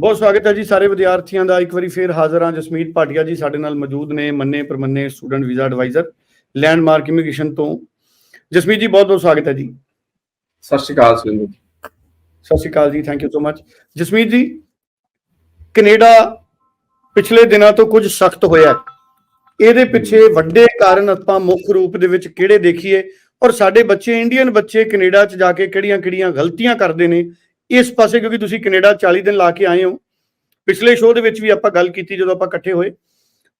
ਬਹੁਤ ਸਵਾਗਤ ਹੈ ਜੀ ਸਾਰੇ ਵਿਦਿਆਰਥੀਆਂ ਦਾ। ਇੱਕ ਵਾਰੀ ਫੇਰ ਹਾਜ਼ਰ ਹਾਂ ਜਸਮੀਤ ਭਾਟੀਆ ਜੀ ਸਾਡੇ ਨਾਲ ਮੌਜੂਦ ਨੇ ਮੰਨੇ ਪਰਮੰਨੇ student visa adviser Landmark Immigration ਤੋਂ। ਜਸਮੀਤ ਜੀ ਬਹੁਤ ਬਹੁਤ ਸਵਾਗਤ ਹੈ ਜੀ। ਸਤਿ ਸ਼੍ਰੀ ਅਕਾਲ ਸੁਰਿੰਦਰ ਜੀ। ਸਤਿ ਸ਼੍ਰੀ ਅਕਾਲ ਜੀ thank you so much Jasmeet ji Canada ਪਿਛਲੇ ਦਿਨਾਂ ਤੋਂ ਕੁਝ ਸਖਤ ਹੋਇਆ। ਇਹਦੇ ਪਿੱਛੇ ਵੱਡੇ ਕਾਰਨ ਆਪਾਂ ਮੁੱਖ ਰੂਪ ਦੇ ਵਿੱਚ ਕਿਹੜੇ ਦੇਖੀਏ? ਔਰ ਸਾਡੇ ਬੱਚੇ ਇੰਡੀਅਨ ਬੱਚੇ ਕੈਨੇਡਾ 'ਚ ਜਾ ਕੇ ਕਿਹੜੀਆਂ-ਕਿਹੜੀਆਂ ਗਲਤੀਆਂ ਕਰਦੇ ਨੇ? ਇਸ ਪਾਸੇ ਕਿਉਂਕਿ ਤੁਸੀਂ ਕੈਨੇਡਾ 40 ਦਿਨ ਲਾ ਕੇ ਆਏ ਹੋ। ਪਿਛਲੇ ਸ਼ੋਅ ਦੇ ਵਿੱਚ ਵੀ ਆਪਾਂ ਗੱਲ ਕੀਤੀ ਜਦੋਂ ਆਪਾਂ ਇਕੱਠੇ ਹੋਏ।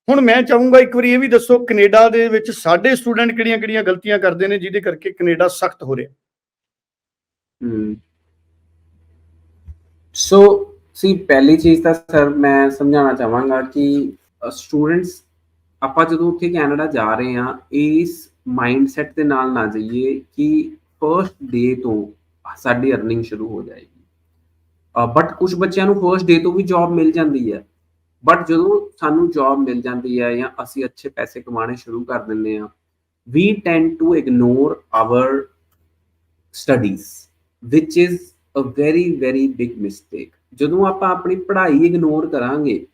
ਹੁਣ ਮੈਂ ਚਾਹੂੰਗਾ ਇੱਕ ਵਾਰੀ ਇਹ ਵੀ ਦੱਸੋ, ਕੈਨੇਡਾ ਦੇ ਵਿੱਚ ਸਾਡੇ ਸਟੂਡੈਂਟ ਕਿਹੜੀਆਂ-ਕਿਹੜੀਆਂ ਗਲਤੀਆਂ ਕਰਦੇ ਨੇ ਜਿਹਦੇ ਕਰਕੇ ਕੈਨੇਡਾ ਸਖਤ ਹੋ ਰਿਹਾ? ਹਮ ਸੋ ਸੀ ਪਹਿਲੀ ਚੀਜ਼ ਤਾਂ ਸਰ ਮੈਂ ਸਮਝਾਉਣਾ ਚਾਹਾਂਗਾ ਕਿ ਸਟੂਡੈਂਟਸ, ਆਪਾਂ ਜਦੋਂ ਉੱਥੇ ਕੈਨੇਡਾ ਜਾ ਰਹੇ ਹਾਂ, ਇਸ ਮਾਈਂਡਸੈਟ ਦੇ ਨਾਲ ਨਾ ਜਾਈਏ ਕਿ ਫਰਸਟ ਡੇ ਤੋਂ ਸਾਡੀ ਅਰਨਿੰਗ ਸ਼ੁਰੂ ਹੋ ਜਾਏਗੀ। ਬਟ ਕੁਝ ਬੱਚਿਆਂ ਨੂੰ ਫਰਸਟ ਡੇ ਤੋਂ ਵੀ ਜੌਬ ਮਿਲ ਜਾਂਦੀ ਹੈ। ਬਟ ਜਦੋਂ ਸਾਨੂੰ ਜੌਬ ਮਿਲ ਜਾਂਦੀ ਹੈ ਜਾਂ ਅਸੀਂ ਅੱਛੇ ਪੈਸੇ ਕਮਾਣੇ ਸ਼ੁਰੂ ਕਰ ਦਿੰਦੇ ਹਾਂ, we tend to ignore our studies, which is a very very big mistake. ਜਦੋਂ ਆਪਾਂ ਆਪਣੀ ਪੜ੍ਹਾਈ ਇਗਨੋਰ ਕਰਾਂਗੇ,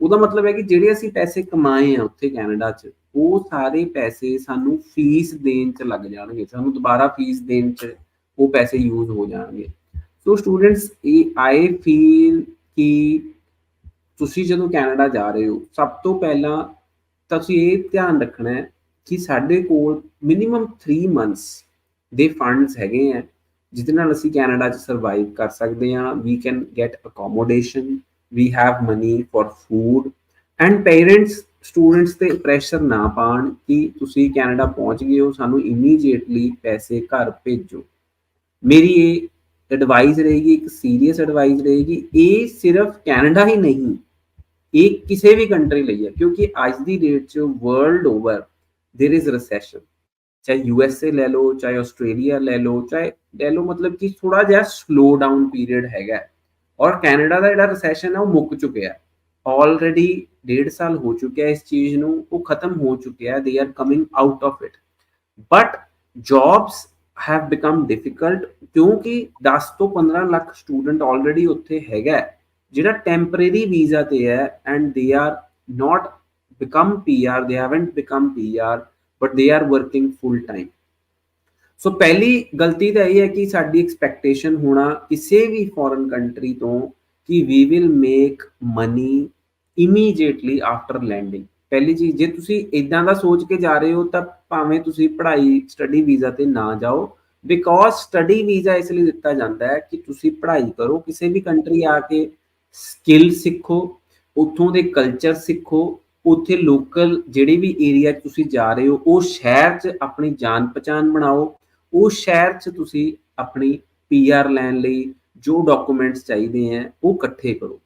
ਉਹਦਾ ਮਤਲਬ ਹੈ ਕਿ ਜਿਹੜੇ ਅਸੀਂ ਪੈਸੇ ਕਮਾਏ ਆ ਉੱਥੇ ਕੈਨੇਡਾ 'ਚ, ਉਹ ਸਾਰੇ ਪੈਸੇ ਸਾਨੂੰ ਫੀਸ ਦੇਣ 'ਚ ਲੱਗ ਜਾਣਗੇ। ਸਾਨੂੰ ਦੁਬਾਰਾ ਫੀਸ ਦੇਣ 'ਚ ਉਹ ਪੈਸੇ ਯੂਜ਼ ਹੋ ਜਾਣਗੇ। ਸੋ ਸਟੂਡੈਂਟਸ ਇਹ ਆਈ ਫੀਲ ਕਿ ਤੁਸੀਂ ਜਦੋਂ ਕੈਨੇਡਾ ਜਾ ਰਹੇ ਹੋ, ਸਭ ਤੋਂ ਪਹਿਲਾਂ ਤੁਸੀਂ ਇਹ ਧਿਆਨ ਰੱਖਣਾ ਹੈ ਕਿ ਸਾਡੇ ਕੋਲ ਮਿਨੀਮਮ 3 ਮੰਥਸ ਦੇ ਫੰਡਸ ਹੈਗੇ ਆ ਜਿਹਦੇ ਨਾਲ ਅਸੀਂ ਕੈਨੇਡਾ 'ਚ ਸਰਵਾਈਵ ਕਰ ਸਕਦੇ ਹਾਂ we can get accommodation we have money for food and parents students ਤੇ ਪ੍ਰੈਸ਼ਰ ਨਾ ਪਾਣ ਕਿ ਤੁਸੀਂ ਕੈਨੇਡਾ ਪਹੁੰਚ ਗਏ ਹੋ, ਸਾਨੂੰ ਇਮੀਡੀਏਟਲੀ ਪੈਸੇ ਘਰ ਭੇਜੋ। ਮੇਰੀ ਇਹ ਐਡਵਾਈਸ ਰਹੇਗੀ ਇੱਕ ਸੀਰੀਅਸ ਐਡਵਾਈਸ ਰਹੇਗੀ ਇਹ ਸਿਰਫ ਕੈਨੇਡਾ ਹੀ ਨਹੀਂ ਇਹ ਕਿਸੇ ਵੀ ਕੰਟਰੀ ਲਈ ਹੈ ਕਿਉਂਕਿ ਅੱਜ ਦੀ ਡੇਟ 'ਚ world over there is recession ਚਾਹੇ ਯੂਐਸਏ ਲੈ ਲਓ ਚਾਹੇ ਆਸਟ੍ਰੇਲੀਆ ਲੈ ਲਓ ਚਾਹੇ ਲੈ ਲਓ ਮਤਲਬ ਕਿ ਥੋੜਾ ਜਿਹਾ ਸਲੋ ਡਾਊਨ ਪੀਰੀਅਡ ਹੈਗਾ ਔਰ ਕੈਨੇਡਾ ਦਾ ਜਿਹੜਾ ਰਿਸੈਸ਼ਨ ਹੈ ਉਹ ਮੁੱਕ ਚੁੱਕਿਆ ਹੈ ਆਲਰੇਡੀ ਡੇਢ ਸਾਲ ਹੋ ਚੁੱਕਿਆ ਇਸ ਚੀਜ਼ ਨੂੰ ਉਹ ਖਤਮ ਹੋ ਚੁੱਕਿਆ ਹੈ they are coming out of it but jobs have become difficult ਕਿਉਂਕਿ 10 ਤੋਂ 15 ਲੱਖ ਸਟੂਡੈਂਟ ਆਲਰੇਡੀ ਉੱਥੇ ਹੈਗਾ ਜਿਹੜਾ ਟੈਂਪਰੇਰੀ ਵੀਜ਼ਾ ਤੇ ਹੈ and they are not become PR, they haven't become PR, but they are working full time. So ਪਹਿਲੀ ਗਲਤੀ ਤਾਂ ਇਹ ਹੈ ਕਿ ਸਾਡੀ ਐਕਸਪੈਕਟੇਸ਼ਨ ਹੋਣਾ ਕਿਸੇ ਵੀ ਫੋਰਨ ਕੰਟਰੀ ਤੋਂ ਕਿ we will make money immediately after landing ਪਹਿਲੀ ਚੀਜ਼ ਜੇ ਤੁਸੀਂ ਇਦਾਂ ਦਾ ਸੋਚ ਕੇ ਜਾ ਰਹੇ ਹੋ ਤਾਂ ਭਾਵੇਂ ਤੁਸੀਂ ਪੜ੍ਹਾਈ ਸਟੱਡੀ ਵੀਜ਼ਾ ਤੇ ਨਾ ਜਾਓ ਬਿਕੋਜ਼ ਸਟੱਡੀ ਵੀਜ਼ਾ ਇਸ ਲਈ ਦਿੱਤਾ ਜਾਂਦਾ ਹੈ ਕਿ ਤੁਸੀਂ ਪੜ੍ਹਾਈ ਕਰੋ, ਕਿਸੇ ਵੀ ਕੰਟਰੀ ਆ ਕੇ ਸਕਿੱਲ ਸਿੱਖੋ, ਉੱਥੋਂ ਦੇ ਕਲਚਰ ਸਿੱਖੋ, ਉੱਥੇ ਲੋਕਲ ਜਿਹੜੇ ਵੀ ਏਰੀਆ 'ਚ ਤੁਸੀਂ ਜਾ ਰਹੇ ਹੋ, ਉਹ ਸ਼ਹਿਰ 'ਚ ਆਪਣੀ ਜਾਣ ਪਛਾਣ ਬਣਾਓ, ਉਹ ਸ਼ਹਿਰ 'ਚ ਤੁਸੀਂ ਆਪਣੀ ਪੀਆਰ ਲੈਣ ਲਈ ਜੋ ਡਾਕੂਮੈਂਟਸ ਚਾਹੀਦੇ ਆ ਉਹ ਇਕੱਠੇ ਕਰੋ।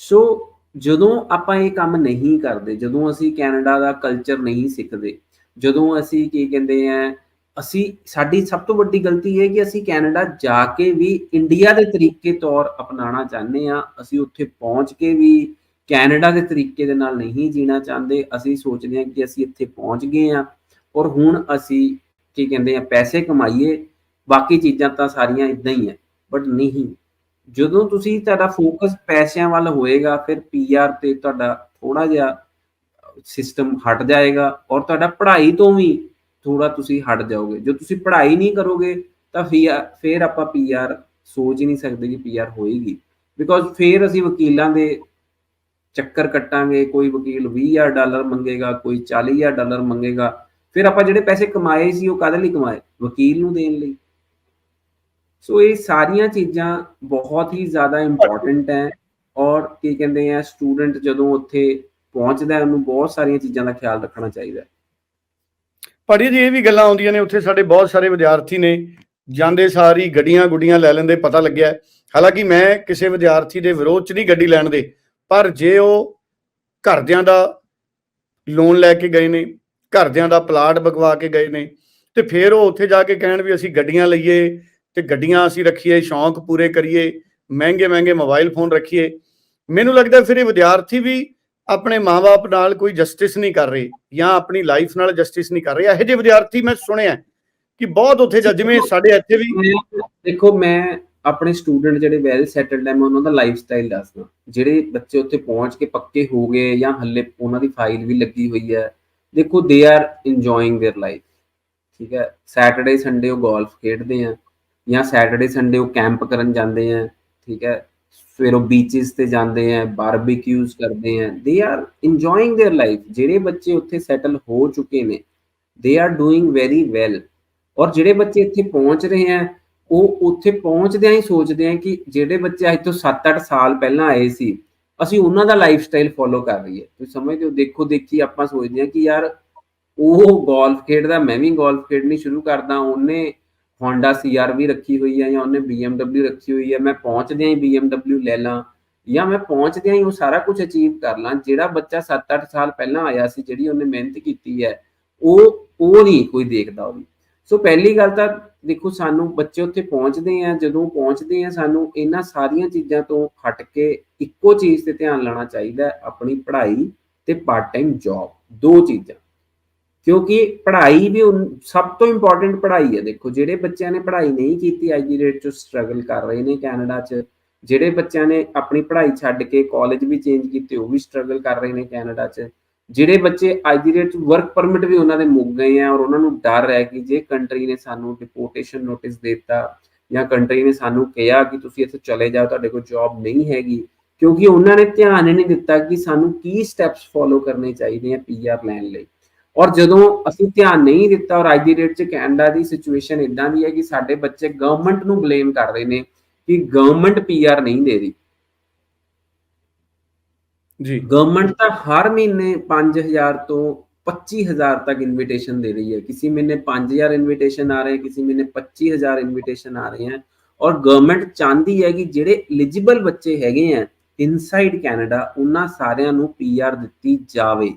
ਸੋ ਜਦੋਂ ਆਪਾਂ ਇਹ ਕੰਮ ਨਹੀਂ ਕਰਦੇ, ਜਦੋਂ ਅਸੀਂ ਕੈਨੇਡਾ ਦਾ ਕਲਚਰ ਨਹੀਂ ਸਿੱਖਦੇ ਜਦੋਂ ਅਸੀਂ ਕੀ ਕਹਿੰਦੇ ਆ, ਅਸੀਂ, ਸਾਡੀ ਸਭ ਤੋਂ ਵੱਡੀ ਗਲਤੀ ਇਹ ਕਿ ਅਸੀਂ ਕੈਨੇਡਾ ਜਾ ਕੇ ਵੀ ਇੰਡੀਆ ਦੇ ਤਰੀਕੇ ਤੌਰ ਅਪਣਾਉਣਾ ਚਾਹੁੰਦੇ ਆ ਅਸੀਂ ਉੱਥੇ ਪਹੁੰਚ ਕੇ ਵੀ ਕੈਨੇਡਾ ਦੇ ਤਰੀਕੇ ਦੇ ਨਾਲ ਨਹੀਂ ਜੀਣਾ ਚਾਹੁੰਦੇ। ਅਸੀਂ ਸੋਚਦੇ ਹਾਂ ਕਿ ਅਸੀਂ ਇੱਥੇ ਪਹੁੰਚ ਗਏ ਆ ਔਰ ਹੁਣ ਅਸੀਂ ਕੀ ਕਹਿੰਦੇ ਆ, ਪੈਸੇ ਕਮਾਈਏ। ਬਾਕੀ ਚੀਜ਼ਾਂ ਤਾਂ ਸਾਰੀਆਂ ਇਦਾਂ ਹੀ ਹੈ ਬਟ ਨਹੀਂ। ਜਦੋਂ ਤੁਸੀਂ ਤੁਹਾਡਾ ਫੋਕਸ ਪੈਸਿਆਂ ਵੱਲ ਹੋਏਗਾ, ਫਿਰ ਪੀਆਰ ਤੇ ਤੁਹਾਡਾ ਥੋੜਾ ਜਿਹਾ ਸਿਸਟਮ ਹਟ ਜਾਏਗਾ ਔਰ ਤੁਹਾਡਾ ਪੜ੍ਹਾਈ ਤੋਂ ਵੀ ਥੋੜਾ ਤੁਸੀਂ ਹਟ ਜਾਓਗੇ। ਜੋ ਤੁਸੀਂ ਪੜ੍ਹਾਈ ਨਹੀਂ ਕਰੋਗੇ ਤਾਂ ਫਿਰ ਆਪਾਂ ਪੀਆਰ ਸੋਚ ਹੀ ਨਹੀਂ ਸਕਦੇ ਕਿ ਪੀਆਰ ਹੋਏਗੀ। ਬਿਕੋਜ਼ ਫਿਰ ਅਸੀਂ ਵਕੀਲਾਂ ਦੇ ਚੱਕਰ ਕੱਟਾਂਗੇ, ਕੋਈ ਵਕੀਲ 20000 ਡਾਲਰ ਮੰਗੇਗਾ, ਕੋਈ 40000 ਡਾਲਰ ਮੰਗੇਗਾ, ਫਿਰ ਆਪਾਂ ਜਿਹੜੇ ਪੈਸੇ ਕਮਾਏ ਸੀ ਉਹ ਕਾਹਦੇ ਲਈ ਕਮਾਏ? ਵਕੀਲ ਨੂੰ ਦੇਣ ਲਈ। ਸੋ ਇਹ ਸਾਰੀਆਂ ਚੀਜ਼ਾਂ ਬਹੁਤ ਹੀ ਜ਼ਿਆਦਾ ਇੰਪੋਰਟੈਂਟ ਹੈ ਔਰ ਕੀ ਕਹਿੰਦੇ ਆ ਸਟੂਡੈਂਟ ਜਦੋਂ ਉੱਥੇ ਪਹੁੰਚਦਾ ਉਹਨੂੰ ਬਹੁਤ ਸਾਰੀਆਂ ਚੀਜ਼ਾਂ ਦਾ ਖਿਆਲ ਰੱਖਣਾ ਚਾਹੀਦਾ ਹੈ। ਜੀ, ਇਹ ਵੀ ਗੱਲਾਂ ਆਉਂਦੀਆਂ ਨੇ, ਉੱਥੇ ਸਾਡੇ ਬਹੁਤ ਸਾਰੇ ਵਿਦਿਆਰਥੀ ਨੇ, ਜਾਂਦੇ ਸਾਰੀ ਗੱਡੀਆਂ ਗੁੱਡੀਆਂ ਲੈ ਲੈਂਦੇ, ਪਤਾ ਲੱਗਿਆ। ਹਾਲਾਂਕਿ ਮੈਂ ਕਿਸੇ ਵਿਦਿਆਰਥੀ ਦੇ ਵਿਰੋਧ 'ਚ ਨਹੀਂ ਗੱਡੀ ਲੈਣ ਦੇ, ਪਰ ਜੇ ਉਹ ਘਰਦਿਆਂ ਦਾ ਲੋਨ ਲੈ ਕੇ ਗਏ ਨੇ, ਘਰਦਿਆਂ ਦਾ ਪਲਾਟ ਬਗਵਾ ਕੇ ਗਏ ਨੇ, ਤੇ ਫਿਰ ਉਹ ਉੱਥੇ ਜਾ ਕੇ ਕਹਿਣ ਵੀ ਅਸੀਂ ਗੱਡੀਆਂ ਲਈਏ, ਤੇ ਗੱਡੀਆਂ ਅਸੀਂ ਰੱਖੀਏ, ਸ਼ੌਂਕ ਪੂਰੇ ਕਰੀਏ ਮਹਿੰਗੇ ਮਹਿੰਗੇ ਮੋਬਾਈਲ ਫੋਨ ਰੱਖੀਏ। ਮੈਨੂੰ ਲੱਗਦਾ ਫਿਰ ਇਹ ਵਿਦਿਆਰਥੀ ਵੀ ਆਪਣੇ ਮਾਪੇ ਨਾਲ ਕੋਈ ਜਸਟਿਸ ਨਹੀਂ ਕਰ ਰਹੇ ਜਾਂ ਆਪਣੀ ਲਾਈਫ ਨਾਲ ਜਸਟਿਸ ਨਹੀਂ ਕਰ ਰਹੇ ਇਹੋ ਜਿਹੇ ਵਿਦਿਆਰਥੀ ਮੈਂ ਸੁਣਿਆ ਕਿ ਬਹੁਤ ਉੱਥੇ ਜਿਵੇਂ ਸਾਡੇ ਇੱਥੇ ਵੀ ਦੇਖੋ ਮੈਂ ਆਪਣੇ ਸਟੂਡੈਂਟ ਜਿਹੜੇ ਵੈਲ ਸੈਟਲਡ ਹੈ ਮੈਂ ਉਹਨਾਂ ਦਾ ਲਾਈਫ ਸਟਾਈਲ ਦੱਸਦਾ ਜਿਹੜੇ ਬੱਚੇ ਉੱਥੇ ਪਹੁੰਚ ਕੇ ਪੱਕੇ ਹੋ ਗਏ ਜਾਂ ਹੱਲੇ ਉਹਨਾਂ ਦੀ ਫਾਈਲ ਵੀ ਲੱਗੀ ਹੋਈ ਹੈ ਦੇਖੋ they are enjoying their life ਠੀਕ ਹੈ ਸੈਟਰਡੇ ਸੰਡੇ ਉਹ ਗੋਲਫ ਖੇਡਦੇ ਆ ਜਾਂ ਸੈਟਰਡੇ ਸੰਡੇ ਉਹ ਕੈਂਪ ਕਰਨ ਜਾਂਦੇ ਆ ਠੀਕ ਹੈ ਫਿਰ ਉਹ ਬੀਚਸ ਤੇ ਜਾਂਦੇ ਆ ਬਾਰਬੀਕਿਊਜ਼ ਕਰਦੇ ਆ they are enjoying their life ਜਿਹੜੇ ਬੱਚੇ ਉੱਥੇ ਸੈਟਲ ਹੋ ਚੁੱਕੇ ਨੇ they are doing very well ਔਰ ਜਿਹੜੇ ਬੱਚੇ ਇੱਥੇ ਪਹੁੰਚ ਰਹੇ ਆ ਉਹ ਉੱਥੇ ਪਹੁੰਚਦਿਆਂ ਹੀ ਸੋਚਦੇ ਆ ਕਿ ਜਿਹੜੇ ਬੱਚੇ ਅੱਜ ਤੋਂ 7-8 ਸਾਲ ਪਹਿਲਾਂ ਆਏ ਸੀ ਅਸੀਂ ਉਹਨਾਂ ਦਾ ਲਾਈਫ ਸਟਾਈਲ ਫੋਲੋ ਕਰ ਰਹੀ ਹੈ ਤੁਸੀਂ ਸਮਝਦੇ ਹੋ ਦੇਖੋ ਦੇਖੀ ਆਪਾਂ ਸੋਚਦੇ ਆ ਕਿ ਯਾਰ ਉਹ ਗੋਲਫ ਖੇਡਦਾ ਮੈਂ ਵੀ ਗੋਲਫ ਖੇਡਣੀ ਸ਼ੁਰੂ ਕਰਦਾ ਉਹਨੇ Honda CR-V ਰੱਖੀ ਹੋਈ ਹੈ ਜਾਂ ਉਹਨੇ BMW ਰੱਖੀ ਹੋਈ ਹੈ ਮੈਂ ਪਹੁੰਚਦਿਆਂ ਹੀ BMW ਲੈ ਲਾਂ ਜਾਂ ਮੈਂ ਪਹੁੰਚਦਿਆਂ ਹੀ ਉਹ ਸਾਰਾ ਕੁਝ ਅਚੀਵ ਕਰ ਲਾਂ, ਜਿਹੜਾ ਬੱਚਾ 7-8 ਸਾਲ ਪਹਿਲਾਂ ਆਇਆ ਸੀ, ਜਿਹੜੀ ਉਹਨੇ ਮਿਹਨਤ ਕੀਤੀ ਹੈ, ਉਹ ਉਹ ਨਹੀਂ ਕੋਈ ਦੇਖਦਾ ਉਹਦੀ ਸੋ ਪਹਿਲੀ ਗੱਲ ਤਾਂ ਦੇਖੋ ਸਾਨੂੰ ਬੱਚੇ ਉੱਥੇ ਪਹੁੰਚਦੇ ਆ, ਜਦੋਂ ਪਹੁੰਚਦੇ ਆ ਸਾਨੂੰ ਇਹਨਾਂ ਸਾਰੀਆਂ ਚੀਜ਼ਾਂ ਤੋਂ ਹਟ ਕੇ ਇੱਕੋ ਚੀਜ਼ ਤੇ ਧਿਆਨ ਲਾਣਾ ਚਾਹੀਦਾ, ਆਪਣੀ ਪੜ੍ਹਾਈ ਤੇ ਪਾਰਟ ਟਾਈਮ ਜੌਬ ਦੋ ਚੀਜ਼ਾਂ। ਕਿਉਂਕਿ ਪੜ੍ਹਾਈ ਵੀ ਸਭ ਤੋਂ ਇੰਪੋਰਟੈਂਟ ਪੜ੍ਹਾਈ ਹੈ। ਦੇਖੋ, ਜਿਹੜੇ ਬੱਚਿਆਂ ਨੇ ਪੜ੍ਹਾਈ ਨਹੀਂ ਕੀਤੀ, ਅੱਜ ਦੀ ਡੇਟ 'ਚ ਸਟਰਗਲ ਕਰ ਰਹੇ ਨੇ ਕੈਨੇਡਾ 'ਚ। ਜਿਹੜੇ ਬੱਚਿਆਂ ਨੇ ਆਪਣੀ ਪੜ੍ਹਾਈ ਛੱਡ ਕੇ ਕਾਲਜ ਵੀ ਚੇਂਜ ਕੀਤੇ, ਉਹ ਵੀ ਸਟਰਗਲ ਕਰ ਰਹੇ ਨੇ ਕੈਨੇਡਾ 'ਚ। ਜਿਹੜੇ ਬੱਚੇ ਅੱਜ ਦੀ ਡੇਟ 'ਚ ਵਰਕ ਪਰਮਿਟ ਵੀ ਉਹਨਾਂ ਦੇ ਮੁੱਕ ਗਏ ਆ ਔਰ ਉਹਨਾਂ ਨੂੰ ਡਰ ਹੈ ਕਿ ਜੇ ਕੰਟਰੀ ਨੇ ਸਾਨੂੰ ਡਿਪੋਰਟੇਸ਼ਨ ਨੋਟਿਸ ਦਿੱਤਾ ਜਾਂ ਕੰਟਰੀ ਨੇ ਸਾਨੂੰ ਕਿਹਾ ਕਿ ਤੁਸੀਂ ਇੱਥੇ ਚਲੇ ਜਾਓ, ਤੁਹਾਡੇ ਕੋਲ ਜੌਬ ਨਹੀਂ ਹੈਗੀ, ਕਿਉਂਕਿ ਉਹਨਾਂ ਨੇ ਧਿਆਨ ਹੀ ਨਹੀਂ ਦਿੱਤਾ ਕਿ ਸਾਨੂੰ ਕੀ ਸਟੈਪਸ ਫੋਲੋ ਕਰਨੇ ਚਾਹੀਦੇ ਆ ਪੀਆਰ ਲੈਣ ਲਈ। ਔਰ ਜਦੋਂ ਅਸੀਂ ਧਿਆਨ ਨਹੀਂ ਦਿੱਤਾ ਔਰ ਅੱਜ ਦੀ ਡੇਟ 'ਚ ਕੈਨੇਡਾ ਦੀ ਸਿਚੁਏਸ਼ਨ ਇਦਾਂ ਦੀ ਹੈ ਕਿ ਸਾਡੇ ਬੱਚੇ ਗਵਰਨਮੈਂਟ ਨੂੰ ਬਲੇਮ ਕਰ ਰਹੇ ਨੇ ਕਿ ਗਵਰਨਮੈਂਟ ਪੀਆਰ ਨਹੀਂ ਦੇ ਰਹੀ। ਜੀ। ਗਵਰਨਮੈਂਟ ਤਾਂ ਹਰ ਮਹੀਨੇ 5000 ਤੋਂ 25000 ਤੱਕ ਇਨਵੀਟੇਸ਼ਨ ਦੇ ਰਹੀ ਹੈ। ਕਿਸੇ ਮਹੀਨੇ 5000 ਇਨਵੀਟੇਸ਼ਨ ਆ ਰਹੇ ਕਿਸੇ ਮਹੀਨੇ 25000 ਇਨਵੀਟੇਸ਼ਨ ਆ ਰਹੇ ਹਨ ਔਰ ਗਵਰਨਮੈਂਟ ਚਾਹੁੰਦੀ ਹੈ ਕਿ ਜਿਹੜੇ ਐਲੀਜੀਬਲ ਬੱਚੇ ਹੈਗੇ ਆ ਇਨਸਾਈਡ ਕੈਨੇਡਾ ਉਹਨਾਂ ਸਾਰਿਆਂ ਨੂੰ ਪੀਆਰ ਦਿੱਤੀ ਜਾਵੇ।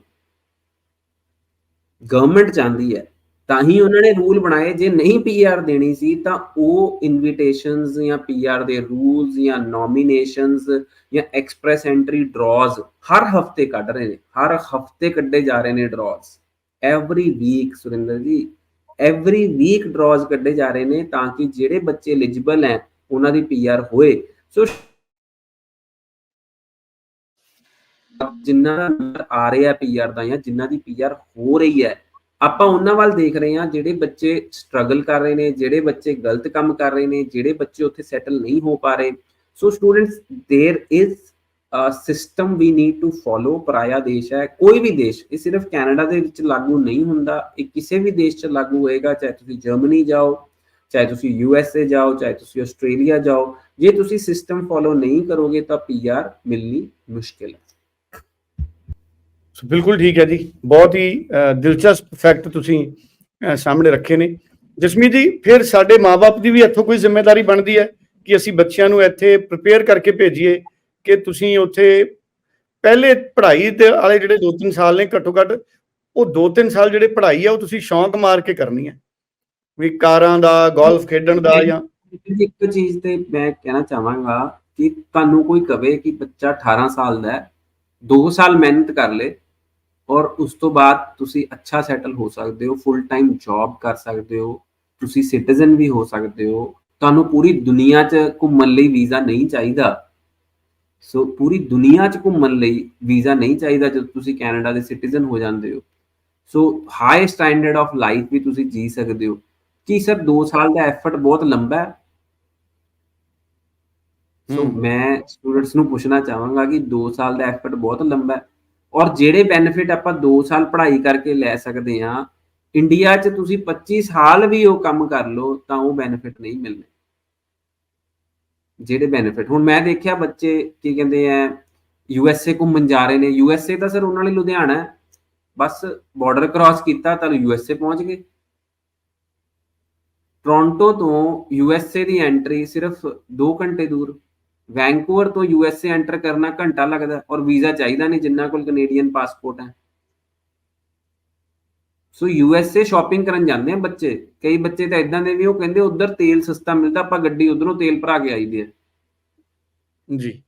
ਗਵਰਨਮੈਂਟ ਚਾਹੁੰਦੀ ਹੈ, ਤਾਂ ਹੀ ਉਹਨਾਂ ਨੇ ਰੂਲ ਬਣਾਏ। ਜੇ ਨਹੀਂ ਪੀਆਰ ਦੇਣੀ ਸੀ, ਤਾਂ ਉਹ ਇਨਵੀਟੇਸ਼ਨਸ ਜਾਂ ਪੀਆਰ ਦੇ ਰੂਲਸ ਜਾਂ ਨੋਮੀਨੇਸ਼ਨਸ ਜਾਂ ਐਕਸਪ੍ਰੈਸ ਐਂਟਰੀ ਡਰਾਜ਼ ਹਰ ਹਫ਼ਤੇ ਕੱਢ ਰਹੇ ਨੇ। ਹਰ ਹਫ਼ਤੇ ਕੱਢੇ ਜਾ ਰਹੇ ਨੇ ਡਰਾਜ਼ ਐਵਰੀ ਵੀਕ ਸੁਰਿੰਦਰ ਜੀ ਐਵਰੀ ਵੀਕ ਡਰਾਜ਼ ਕੱਢੇ ਜਾ ਰਹੇ ਨੇ ਤਾਂ ਕਿ ਜਿਹੜੇ ਬੱਚੇ ਐਲੀਜੀਬਲ ਹੈ, ਉਹਨਾਂ ਦੀ ਪੀਆਰ ਹੋਏ। ਸੋ ਜਿਨ੍ਹਾਂ ਦਾ ਨੰਬਰ ਆ ਰਿਹਾ ਪੀਆਰ ਦਾ ਜਾਂ ਜਿਨ੍ਹਾਂ ਦੀ ਪੀਆਰ ਹੋ ਰਹੀ ਹੈ ਆਪਾਂ ਉਹਨਾਂ ਵੱਲ ਦੇਖ ਰਹੇ ਹਾਂ ਜਿਹੜੇ ਬੱਚੇ ਸਟਰਗਲ ਕਰ ਰਹੇ ਨੇ ਜਿਹੜੇ ਬੱਚੇ ਗਲਤ ਕੰਮ ਕਰ ਰਹੇ ਨੇ ਜਿਹੜੇ ਬੱਚੇ ਉੱਥੇ ਸੈਟਲ ਨਹੀਂ ਹੋ ਪਾ ਰਹੇ so students there is a system we need to follow ਪਰਾਇਆ ਦੇਸ਼ ਹੈ ਕੋਈ ਵੀ ਦੇਸ਼ ਇਹ ਸਿਰਫ ਕੈਨੇਡਾ ਦੇ ਵਿੱਚ ਲਾਗੂ ਨਹੀਂ ਹੁੰਦਾ ਇਹ ਕਿਸੇ ਵੀ ਦੇਸ਼ 'ਚ ਲਾਗੂ ਹੋਏਗਾ ਚਾਹੇ ਤੁਸੀਂ ਜਰਮਨੀ ਜਾਓ ਚਾਹੇ ਤੁਸੀਂ ਯੂ ਐਸ ਏ ਜਾਓ ਚਾਹੇ ਤੁਸੀਂ ਆਸਟ੍ਰੇਲੀਆ ਜਾਓ ਜੇ ਤੁਸੀਂ ਸਿਸਟਮ ਫੋਲੋ ਨਹੀਂ ਕਰੋਗੇ ਤਾਂ ਪੀਆਰ ਮਿਲਣੀ ਮੁਸ਼ਕਿਲ ਹੈ ਸੋ ਬਿਲਕੁਲ ਠੀਕ ਹੈ ਜੀ। ਬਹੁਤ ਹੀ ਅ, ਦਿਲਚਸਪ ਫੈਕਟ ਤੁਸੀਂ ਸਾਹਮਣੇ ਰੱਖੇ ਨੇ। ਜਸਮੀਤ ਜੀ ਫਿਰ ਸਾਡੇ ਮਾਪੇ ਦੀ ਵੀ ਇੱਥੋਂ ਕੋਈ ਜ਼ਿੰਮੇਵਾਰੀ ਬਣਦੀ ਹੈ ਕਿ ਅਸੀਂ ਬੱਚਿਆਂ ਨੂੰ ਇੱਥੇ ਪ੍ਰਿਪੇਅਰ ਕਰਕੇ ਭੇਜੀਏ ਕਿ ਤੁਸੀਂ ਉੱਥੇ ਪਹਿਲੇ ਪੜ੍ਹਾਈ ਦੇ ਵਾਲੇ ਜਿਹੜੇ 2-3 ਸਾਲ ਨੇ ਘੱਟੋ ਘੱਟ ਉਹ 2-3 ਸਾਲ ਜਿਹੜੇ ਪੜ੍ਹਾਈ ਆ ਉਹ ਤੁਸੀਂ ਸ਼ੌਂਕ ਮਾਰ ਕੇ ਕਰਨੀ ਹੈ। ਵੀ ਕਾਰਾਂ ਦਾ ਗੋਲਫ ਖੇਡਣ ਦਾ ਜਾਂ ਇੱਕ ਚੀਜ਼ ਤੇ ਮੈਂ ਕਹਿਣਾ ਚਾਹਾਂਗਾ ਕਿ ਤੁਹਾਨੂੰ ਕੋਈ ਕਵੇ ਕਿ ਬੱਚਾ 18 ਸਾਲ ਦਾ ਹੈ 2 ਸਾਲ ਮਿਹਨਤ ਕਰ ਲੇ ਔਰ ਉਸ ਤੋਂ ਬਾਅਦ ਤੁਸੀਂ ਅੱਛਾ ਸੈਟਲ ਹੋ ਸਕਦੇ ਹੋ ਫੁੱਲ ਟਾਈਮ ਜੌਬ ਕਰ ਸਕਦੇ ਹੋ ਤੁਸੀਂ ਸਿਟੀਜ਼ਨ ਵੀ ਹੋ ਸਕਦੇ ਹੋ। ਤੁਹਾਨੂੰ ਪੂਰੀ ਦੁਨੀਆ 'ਚ ਘੁੰਮਣ ਲਈ ਵੀਜ਼ਾ ਨਹੀਂ ਚਾਹੀਦਾ। ਸੋ ਪੂਰੀ ਦੁਨੀਆ 'ਚ ਘੁੰਮਣ ਲਈ ਵੀਜ਼ਾ ਨਹੀਂ ਚਾਹੀਦਾ ਜਦੋਂ ਤੁਸੀਂ ਕੈਨੇਡਾ ਦੇ ਸਿਟੀਜ਼ਨ ਹੋ ਜਾਂਦੇ ਹੋ। So high standard of life ਵੀ ਤੁਸੀਂ ਜੀ ਸਕਦੇ ਹੋ। ਕੀ ਸਰ 2 ਸਾਲ ਦਾ ਐਫਰਟ ਬਹੁਤ ਲੰਬਾ ਹੈ? ਸੋ। ਮੈਂ ਸਟੂਡੈਂਟਸ ਨੂੰ ਪੁੱਛਣਾ ਚਾਹਾਂਗਾ ਕਿ 2 ਸਾਲ ਦਾ ਐਫਰਟ ਬਹੁਤ ਲੰਬਾ ਹੈ। ਔਰ ਜਿਹੜੇ ਬੈਨੀਫਿਟ ਆਪਾਂ 2 ਸਾਲ ਪੜ੍ਹਾਈ ਕਰਕੇ ਲੈ ਸਕਦੇ ਹਾਂ ਇੰਡੀਆ 'ਚ ਤੁਸੀਂ 25 ਸਾਲ ਵੀ ਉਹ ਕੰਮ ਕਰ ਲਓ, ਤਾਂ ਉਹ ਬੈਨੀਫਿਟ ਨਹੀਂ ਮਿਲਣੇ। ਜਿਹੜੇ ਬੈਨੀਫਿਟ ਹੁਣ ਮੈਂ ਦੇਖਿਆ ਬੱਚੇ ਕੀ ਕਹਿੰਦੇ ਆ ਯੂ ਐਸ ਏ ਘੁੰਮਣ ਜਾ ਰਹੇ ਨੇ। ਯੂ ਐਸ ਏ ਤਾਂ ਸਰ ਉਹਨਾਂ ਲਈ ਲੁਧਿਆਣਾ ਹੈ ਬਸ ਬਾਰਡਰ ਕ੍ਰਾਸ ਕੀਤਾ ਤਾਂ ਯੂ ਐਸ ਏ ਪਹੁੰਚ ਗਏ। ਟੋਰਾਂਟੋ ਤੋਂ ਯੂ ਐਸ ਏ ਦੀ ਐਂਟਰੀ ਸਿਰਫ 2 ਘੰਟੇ ਦੂਰ। ਵੈਂਕੂਵਰ ਤੋਂ ਯੂ ਐਸ ਏ ਐਂਟਰ ਕਰਨਾ ਘੰਟਾ ਲੱਗਦਾ ਔਰ ਵੀਜ਼ਾ ਚਾਹੀਦਾ ਨਹੀਂ ਜਿੰਨਾ ਕੋਲ ਕੈਨੇਡੀਅਨ ਪਾਸਪੋਰਟ ਹੈ। So U S A shopping ਕਰਨ ਜਾਂਦੇ ਆ ਬੱਚੇ। ਕਈ ਬੱਚੇ ਤਾਂ ਇਦਾਂ ਦੇ ਵੀ ਉਹ ਕਹਿੰਦੇ ਉਧਰ ਤੇਲ ਸਸਤਾ ਮਿਲਦਾ ਆਪਾਂ ਗੱਡੀ ਉਧਰੋਂ ਤੇਲ ਭਰਾ ਕੇ ਆਈਦੇ ਆ। ਜੀ।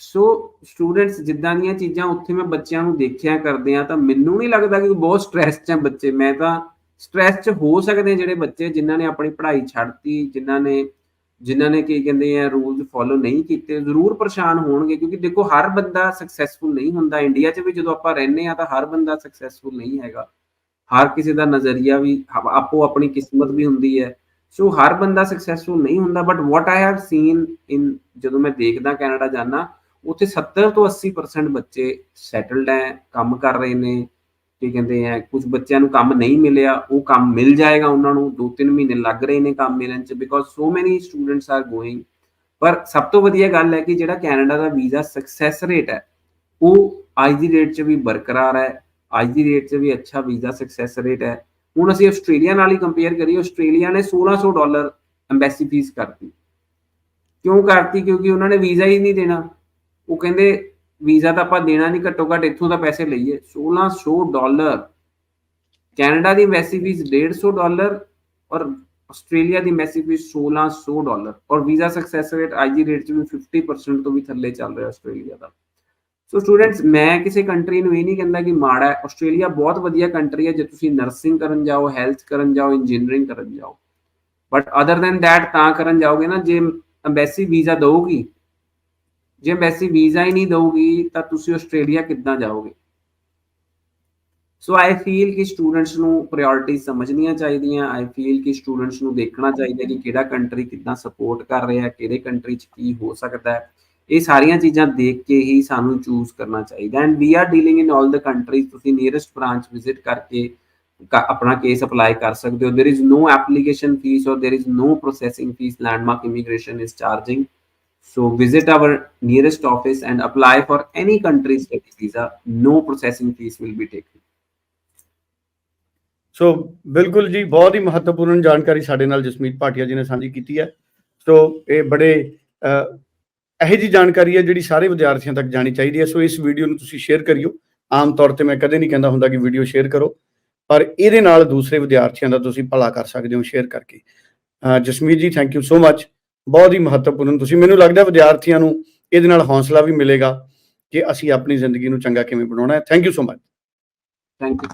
ਸੋ ਸਟੂਡੈਂਟਸ ਜਿੱਦਾਂ ਦੀਆਂ ਚੀਜ਼ਾਂ ਉੱਥੇ ਮੈਂ ਬੱਚਿਆਂ ਨੂੰ ਦੇਖਿਆ ਕਰਦੇ ਆ ਤਾਂ ਮੈਨੂੰ ਨਹੀਂ ਲੱਗਦਾ ਕਿ ਬਹੁਤ ਸਟ੍ਰੈਸ 'ਚ ਆ ਬੱਚੇ। ਮੈਂ ਤਾਂ ਸਟ੍ਰੈਸ 'ਚ ਹੋ ਸਕਦੇ ਜਿਹੜੇ ਬੱਚੇ ਜਿਨ੍ਹਾਂ ਨੇ ਆਪਣੀ ਪੜ੍ਹਾਈ ਛੱਡਤੀ ਜਿਨ੍ਹਾਂ ਨੇ ਜਿਨ੍ਹਾਂ ਨੇ ਕੀ ਕਹਿੰਦੇ ਆ ਰੂਲਸ ਫੋਲੋ ਨਹੀਂ ਕੀਤੇ, ਜ਼ਰੂਰ ਪਰੇਸ਼ਾਨ ਹੋਣਗੇ, ਕਿਉਂਕਿ ਦੇਖੋ ਹਰ ਬੰਦਾ ਸਕਸੈਸਫੁਲ ਨਹੀਂ ਹੁੰਦਾ। ਇੰਡੀਆ 'ਚ ਵੀ ਜਦੋਂ ਆਪਾਂ ਰਹਿੰਦੇ ਆ ਤਾਂ ਹਰ ਬੰਦਾ ਸਕਸੈਸਫੁਲ ਨਹੀਂ ਹੈਗਾ। ਹਰ ਕਿਸੇ ਦਾ ਨਜ਼ਰੀਆ ਵੀ ਆਪੋ ਆਪਣੀ ਕਿਸਮਤ ਵੀ ਹੁੰਦੀ ਹੈ। ਸੋ ਹਰ ਬੰਦਾ ਸਕਸੈਸਫੁਲ ਨਹੀਂ ਹੁੰਦਾ but what I have seen in ਜਦੋਂ ਮੈਂ ਦੇਖਦਾ ਕੈਨੇਡਾ ਜਾਣਾ ਉੱਥੇ 70 ਤੋਂ 80% ਬੱਚੇ ਸੈਟਲਡ ਹੈ, ਕੰਮ ਕਰ ਰਹੇ ਨੇ। ਕੀ ਕਹਿੰਦੇ ਆ ਕੁਝ ਬੱਚਿਆਂ ਨੂੰ ਕੰਮ ਨਹੀਂ ਮਿਲਿਆ, ਉਹ ਕੰਮ ਮਿਲ ਜਾਏਗਾ ਉਹਨਾਂ ਨੂੰ 2-3 ਮਹੀਨੇ ਲੱਗ ਰਹੇ ਨੇ ਕੰਮ ਮਿਲਣ ਚ because so many students are going ਪਰ ਸਭ ਤੋਂ ਵਧੀਆ ਗੱਲ ਹੈ ਕਿ ਜਿਹੜਾ ਕੈਨੇਡਾ ਦਾ ਵੀਜ਼ਾ ਸਕਸੈਸ ਰੇਟ ਹੈ, ਉਹ ਅੱਜ ਦੀ ਡੇਟ 'ਚ ਵੀ ਬਰਕਰਾਰ ਹੈ, ਅੱਜ ਦੀ ਡੇਟ 'ਚ ਵੀ ਅੱਛਾ ਵੀਜ਼ਾ ਸਕਸੈਸ ਰੇਟ ਹੈ। ਹੁਣ ਅਸੀਂ ਆਸਟ੍ਰੇਲੀਆ ਨਾਲ ਹੀ ਕੰਪੇਅਰ ਕਰੀਏ, ਆਸਟ੍ਰੇਲੀਆ ਨੇ 1600 ਡਾਲਰ ਐਮਬੈਸੀ ਫੀਸ ਕਰਤੀ। ਕਿਉਂ ਕਰਤੀ? ਕਿਉਂਕਿ ਉਹਨਾਂ ਨੇ ਵੀਜ਼ਾ ਹੀ ਨਹੀਂ ਦੇਣਾ। ਉਹ ਕਹਿੰਦੇ ਵੀਜ਼ਾ ਤਾਂ ਆਪਾਂ ਦੇਣਾ ਨਹੀਂ, ਘੱਟੋ ਘੱਟ ਇੱਥੋਂ ਦਾ ਪੈਸੇ ਲਈਏ। 1600 ਡਾਲਰ। ਕੈਨੇਡਾ ਦੀ ਐਮਬੈਸੀ ਫੀਸ 150 ਡਾਲਰ ਔਰ ਆਸਟ੍ਰੇਲੀਆ ਦੀ ਐਮਬੈਸੀ ਫੀਸ 1600 ਡਾਲਰ। ਔਰ ਵੀਜ਼ਾ ਸਕਸੈਸ ਰੇਟ ਅੱਜ ਦੀ ਰੇਟ 'ਚ ਵੀ 50% ਤੋਂ ਵੀ ਥੱਲੇ ਚੱਲ ਰਿਹਾ ਆਸਟ੍ਰੇਲੀਆ ਦਾ। ਸੋ ਸਟੂਡੈਂਟਸ ਮੈਂ ਕਿਸੇ ਕੰਟਰੀ ਨੂੰ ਇਹ ਨਹੀਂ ਕਹਿੰਦਾ ਕਿ ਮਾੜਾ ਹੈ। ਆਸਟ੍ਰੇਲੀਆ ਬਹੁਤ ਵਧੀਆ ਕੰਟਰੀ ਹੈ, ਜੇ ਤੁਸੀਂ ਨਰਸਿੰਗ ਕਰਨ ਜਾਓ ਹੈਲਥ ਕਰਨ ਜਾਓ ਇੰਜੀਨੀਅਰਿੰਗ ਕਰਨ ਜਾਓ। ਬਟ ਅਦਰ ਦੈਨ ਥੈਟ ਤਾਂ ਕਰਨ ਜਾਓਗੇ ਨਾ, ਜੇ ਐਮਬੈਸੀ ਵੀਜ਼ਾ ਦਊਗੀ ਜੇ ਐਮਬੈਸੀ ਵੀਜ਼ਾ ਹੀ ਨਹੀਂ ਦੇਊਗੀ, ਤਾਂ ਤੁਸੀਂ ਆਸਟ੍ਰੇਲੀਆ ਕਿੱਦਾਂ ਜਾਓਗੇ? ਸੋ ਆਈ ਫੀਲ ਕਿ ਸਟੂਡੈਂਟਸ ਨੂੰ ਪ੍ਰਾਇੋਰਟੀ ਸਮਝਣੀਆਂ ਚਾਹੀਦੀਆਂ ਆਈ ਫੀਲ ਕਿ ਸਟੂਡੈਂਟਸ ਨੂੰ ਦੇਖਣਾ ਚਾਹੀਦਾ ਕਿ ਕਿਹੜਾ ਕੰਟਰੀ ਕਿੱਦਾਂ ਸਪੋਰਟ ਕਰ ਰਿਹਾ ਹੈ, ਕਿਹੜੇ ਕੰਟਰੀ 'ਚ ਕੀ ਹੋ ਸਕਦਾ ਹੈ। ਇਹ ਸਾਰੀਆਂ ਚੀਜ਼ਾਂ ਦੇਖ ਕੇ ਹੀ ਸਾਨੂੰ ਚੂਜ਼ ਕਰਨਾ ਚਾਹੀਦਾ। And we are dealing in 올 the countries ਤੁਸੀਂ ਨੀਅਰੈਸਟ ਬ੍ਰਾਂਚ ਵਿਜ਼ਿਟ ਕਰਕੇ ਆਪਣਾ ਕੇਸ ਅਪਲਾਈ ਕਰ ਸਕਦੇ ਹੋ। There is no application fee ਔਰ there is no processing fee Landmark Immigration is charging so visit our nearest office and apply for any country's study visa. No processing fees will be taken. So ਬਿਲਕੁਲ ਜੀ ਬਹੁਤ ਹੀ ਮਹੱਤਵਪੂਰਨ ਜਾਣਕਾਰੀ ਸਾਡੇ ਨਾਲ ਜਸਮੀਤ ਭਾਟੀਆ ਜੀ ਨੇ ਸਾਂਝੀ ਕੀਤੀ ਹੈ ਸੋ ਇਹ ਬੜੇ ਇਹੋ ਜੀ ਜਾਣਕਾਰੀ ਹੈ ਜਿਹੜੀ ਸਾਰੇ ਵਿਦਿਆਰਥੀਆਂ ਤੱਕ ਜਾਣੀ ਚਾਹੀਦੀ ਹੈ ਸੋ ਇਸ ਵੀਡੀਓ ਨੂੰ ਤੁਸੀਂ ਸ਼ੇਅਰ ਕਰਿਓ ਆਮ ਤੌਰ ਤੇ ਮੈਂ ਕਦੇ ਨਹੀਂ ਕਹਿੰਦਾ ਹੁੰਦਾ ਕਿ ਵੀਡੀਓ ਸ਼ੇਅਰ ਕਰੋ ਪਰ ਇਹਦੇ ਨਾਲ ਦੂਸਰੇ ਵਿਦਿਆਰਥੀਆਂ ਦਾ ਤੁਸੀਂ ਭਲਾ ਕਰ ਸਕਦੇ ਹੋ ਸ਼ੇਅਰ ਕਰਕੇ Jasmeet ji thank you so ਮੱਚ ਬਹੁਤ ਹੀ ਮਹੱਤਵਪੂਰਨ। ਤੁਸੀਂ ਮੈਨੂੰ ਲੱਗਦਾ ਵਿਦਿਆਰਥੀਆਂ ਨੂੰ ਇਹਦੇ ਨਾਲ ਹੌਸਲਾ ਵੀ ਮਿਲੇਗਾ ਕਿ ਅਸੀਂ ਆਪਣੀ ਜ਼ਿੰਦਗੀ ਨੂੰ ਚੰਗਾ ਕਿਵੇਂ ਬਣਾਉਣਾ ਹੈ। Thank you so much thank you